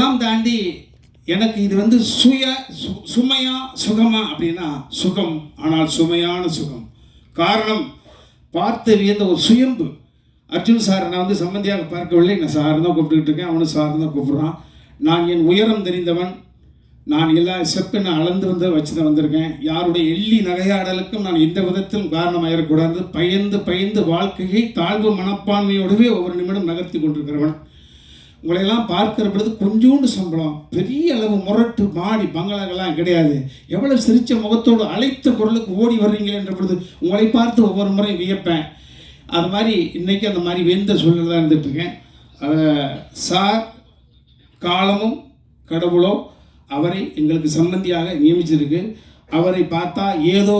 எல்லாம் தாண்டி எனக்கு இது வந்து சுய சு- சுமையா சுகமா அப்படின்னா சுகம் ஆனால் சுமையான சுகம். காரணம் பார்த்து வியந்த ஒரு சுயம்பு. அர்ஜுன் சார் நான் வந்து சம்பந்தியாக பார்க்கவில்லை. நான் சார் தான் கூப்பிட்டுக்கிட்டு இருக்கேன். அவனும் சார் தான் கூப்பிட்றான். நான் என் உயரம் தெரிந்தவன். நான் எல்லா ஸ்டெப்பை நான் அளந்து வந்து வச்சு தான் வந்திருக்கேன். யாருடைய எள்ளி நகையாடலுக்கும் நான் எந்த விதத்திலும் காரணமாயிடக்கூடாது பயந்து பயந்து வாழ்க்கையை தாழ்வு மனப்பான்மையோடவே ஒவ்வொரு நிமிடம் நகர்த்தி கொண்டிருக்கிறவன். உங்களையெல்லாம் பார்க்கிற பொழுது கொஞ்சோண்டு சம்பளம். பெரிய அளவு முரட்டு மாடி பங்களாக்கெல்லாம் கிடையாது. எவ்வளவு சிரித்த முகத்தோடு அழைத்த குரலுக்கு ஓடி வர்றீங்களே என்ற பொழுது உங்களை பார்த்து ஒவ்வொரு முறையும் வியப்பேன். அது மாதிரி இன்றைக்கி அந்த மாதிரி வெந்த சூழ்நிலை தான் இருந்துட்டுருக்கேன் சார் காலமும் கடவுளோ அவரை எங்களுக்கு சம்பந்தியாக நியமிச்சிருக்கு. அவரை பார்த்தா ஏதோ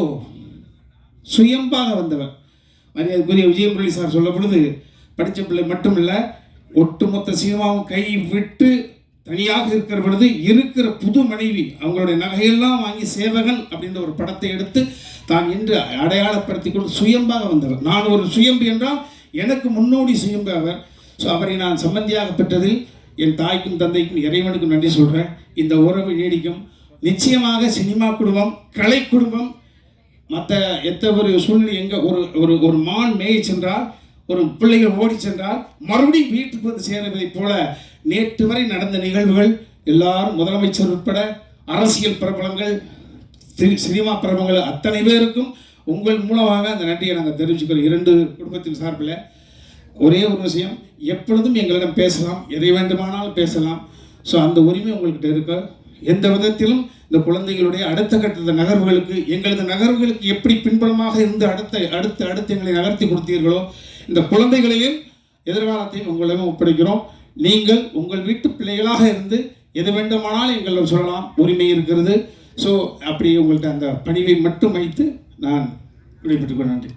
சுயம்பாக வந்தவர். மரியாதைக்குரிய விஜயமுரளி சார் சொல்ல பொழுது படித்த பிள்ளை மட்டும் இல்லை ஒட்டுமொத்த சினிமாவும் கை விட்டு தனியாக இருக்கிற பொழுது இருக்கிற புது மனைவி அவங்களுடைய நகையெல்லாம் வாங்கி சேவகன் அப்படின்ற ஒரு படத்தை எடுத்து தான் இன்று அடையாளப்படுத்தி கொண்டு சுயம்பாக வந்தவர். நான் ஒரு சுயம்பு என்றால் எனக்கு முன்னோடி சுயம்பு அவர். ஸோ அவரை நான் சம்பந்தியாக பெற்றதில் என் தாய்க்கும் தந்தைக்கும் இறைவனுக்கும் நன்றி சொல்கிறேன் இந்த உறவு நீடிக்கும். நிச்சயமாக சினிமா குடும்பம் கலை குடும்பம் மற்ற எத்த ஒரு சூழ்நிலை எங்கே ஒரு ஒரு ஒரு மான் மேய சென்றால் ஒரு பிள்ளைகள் ஓடி சென்றால் மறுபடியும் வீட்டுக்கு வந்து சேருவதைப் போல நேற்று வரை நடந்த நிகழ்வுகள் எல்லாரும் முதலமைச்சர் உட்பட அரசியல் பிரபலங்கள் சி- சினிமா பிரபலங்கள் அத்தனை பேருக்கும் உங்கள் மூலமாக அந்த நன்றியை நாங்கள் தெரிவிச்சுக்கிறோம். இரண்டு குடும்பத்தின் சார்பில் ஒரே ஒரு விஷயம் எப்பொழுதும் எங்களிடம் பேசலாம் எதை வேண்டுமானாலும் பேசலாம். ஸோ அந்த உரிமை உங்கள்கிட்ட இருக்க? எந்த விதத்திலும் இந்த குழந்தைகளுடைய அடுத்த கட்ட நகர்வுகளுக்கு எங்களது நகர்வுகளுக்கு எப்படி பின்புலமாக இருந்து அடுத்த அடுத்து அடுத்து எங்களை நகர்த்தி கொடுத்தீர்களோ இந்த குழந்தைகளையும் எதிர்காலத்தையும் உங்களிடம் ஒப்படைக்கிறோம். நீங்கள் உங்கள் வீட்டு பிள்ளைகளாக இருந்து எது வேண்டுமானாலும் எங்களிடம் சொல்லலாம். உரிமை இருக்கிறது. ஸோ அப்படி உங்கள்கிட்ட அந்த பணிவை மட்டும் வைத்து நான் விடைபெற்றுக் நன்றி.